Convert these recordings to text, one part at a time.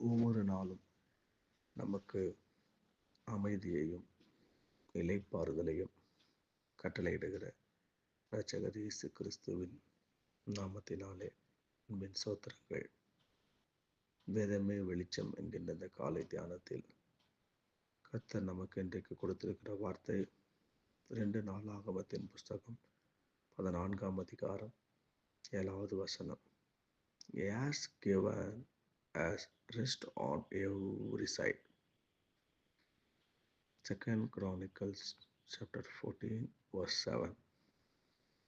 ஒவ்வொரு நாளும் நமக்கு அமைதியையும் இலைப்பாறுதலையும் கட்டளையிடுகிற இரட்சகர் இயேசு கிறிஸ்துவின் நாமத்தினாலே மின் சோத்திரங்கள். வேதமே வெளிச்சம் என்கின்ற இந்த காலை தியானத்தில் கர்த்தர் நமக்கு இன்றைக்கு கொடுத்திருக்கிற வார்த்தை ரெண்டு நாளாகமத்தின் புஸ்தகம் பதினான்காம் அதிகாரம் ஏழாவது வசனம். As given as rest on every side. Second Chronicles chapter 14 verse 7.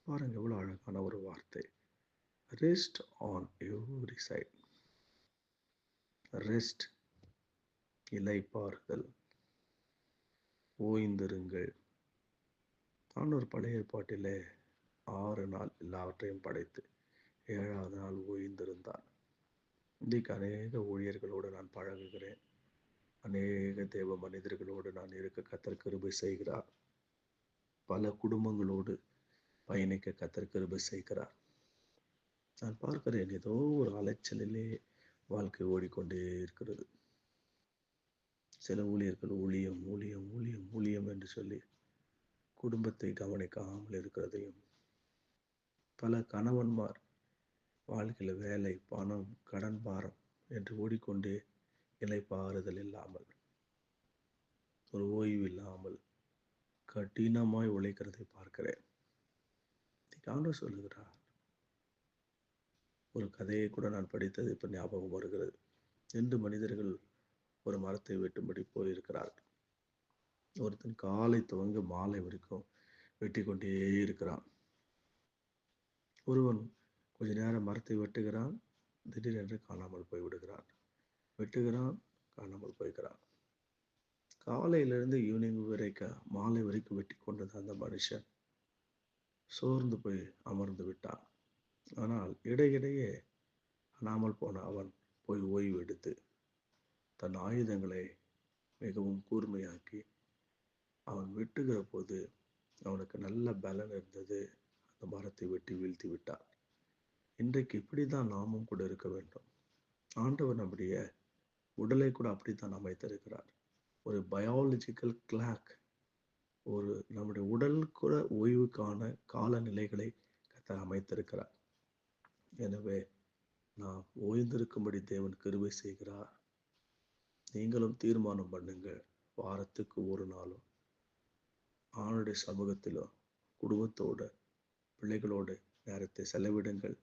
பாருங்க எவ்வளோ அழகான ஒரு வார்த்தை. Rest on every side rest இலைப்பாறுதல் ஓய்ந்திருங்கள். நான் ஒரு பழைய ஏற்பாட்டிலே ஆறு நாள் எல்லாவற்றையும் படைத்து ஏழாவது நாள் ஓய்ந்திருந்தான். இன்றைக்கு அநேக ஊழியர்களோடு நான் பழகுகிறேன். அநேக தேவ மனிதர்களோடு நான் இருக்க கத்தர் கிருபை செய்கிறார். பல குடும்பங்களோடு பயணிக்க கத்தர் கிருபை செய்கிறார். நான் பார்க்கிறேன் ஏதோ ஒரு அலைச்சலிலே வாழ்க்கை ஓடிக்கொண்டே இருக்கிறது. சில ஊழியர்கள் ஊழியம் ஊழியம் ஊழியம் ஊழியம் என்று சொல்லி குடும்பத்தை கவனிக்காமல் இருக்கிறதையும் பல கணவன்மார் வாழ்க்கையில் வேலை பணம் கடன் பாரம் என்று ஓடிக்கொண்டே இலைப்பாறுதல் இல்லாமல் ஒரு ஓய்வு இல்லாமல் கடினமாய் உழைக்கிறதை பார்க்கிறேன். சொல்லுகிறார். ஒரு கதையை கூட நான் படித்தது இப்போ ஞாபகம் வருகிறது. ரெண்டு மனிதர்கள் ஒரு மரத்தை வெட்டும்படி போயிருக்கிறார்கள். ஒருத்தன் காலை துவங்க மாலை வரைக்கும் வெட்டி கொண்டே இருக்கிறான். ஒருவன் கொஞ்ச நேரம் மரத்தை வெட்டுகிறான். திடீரென்று காணாமல் போய் விடுகிறான் வெட்டுகிறான் காணாமல் போய்கிறான். காலையிலிருந்து ஈவினிங் வரைக்கும் மாலை வரைக்கும் வெட்டி கொண்டது அந்த மனுஷன். சோர்ந்து போய் அமர்ந்து விட்டான். ஆனால் இடையிடையே காணாமல் போன அவன் போய் ஓய்வு எடுத்து தன் ஆயுதங்களை மிகவும் கூர்மையாக்கி அவன் வெட்டுகிற போது அவனுக்கு நல்ல பலன் இருந்தது. அந்த மரத்தை வெட்டி வீழ்த்தி விட்டான். இன்றைக்கு இப்படி தான் நாமும் கூட இருக்க வேண்டும். ஆண்டவர் நம்முடைய உடலை கூட அப்படித்தான் அமைத்திருக்கிறார் ஒரு பயாலஜிக்கல் கிளாக் ஒரு நம்முடைய உடல் கூட ஓய்வுக்கான காலநிலைகளை கத்தர் அமைத்திருக்கிறார். எனவே நாம் ஓய்ந்திருக்கும்படி தேவன் கிருவை செய்கிறார். நீங்களும் தீர்மானம் பண்ணுங்கள். வாரத்துக்கு ஒரு நாளும் ஆணுடைய சமூகத்திலோ குடும்பத்தோடு பிள்ளைகளோடு நேரத்தை செலவிடுங்கள்.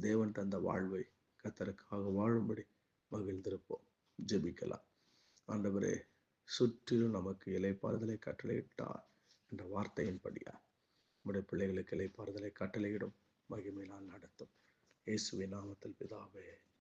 தேவன் தந்த வாழ்வை கத்தருக்காக வாழும்படி மகிழ்ந்திருப்போம். ஜெபிக்கலாம். ஆண்டவரே சுற்றிலும் நமக்கு இலைப்பாறுதலை கட்டளையிட்டார் என்ற வார்த்தையின்படியா? நம்முடைய பிள்ளைகளுக்கு இலைப்பாறுதலை கட்டளையிடும் மகிமையினால் நடத்தும். இயேசுவின் நாமத்தில் பிதாவே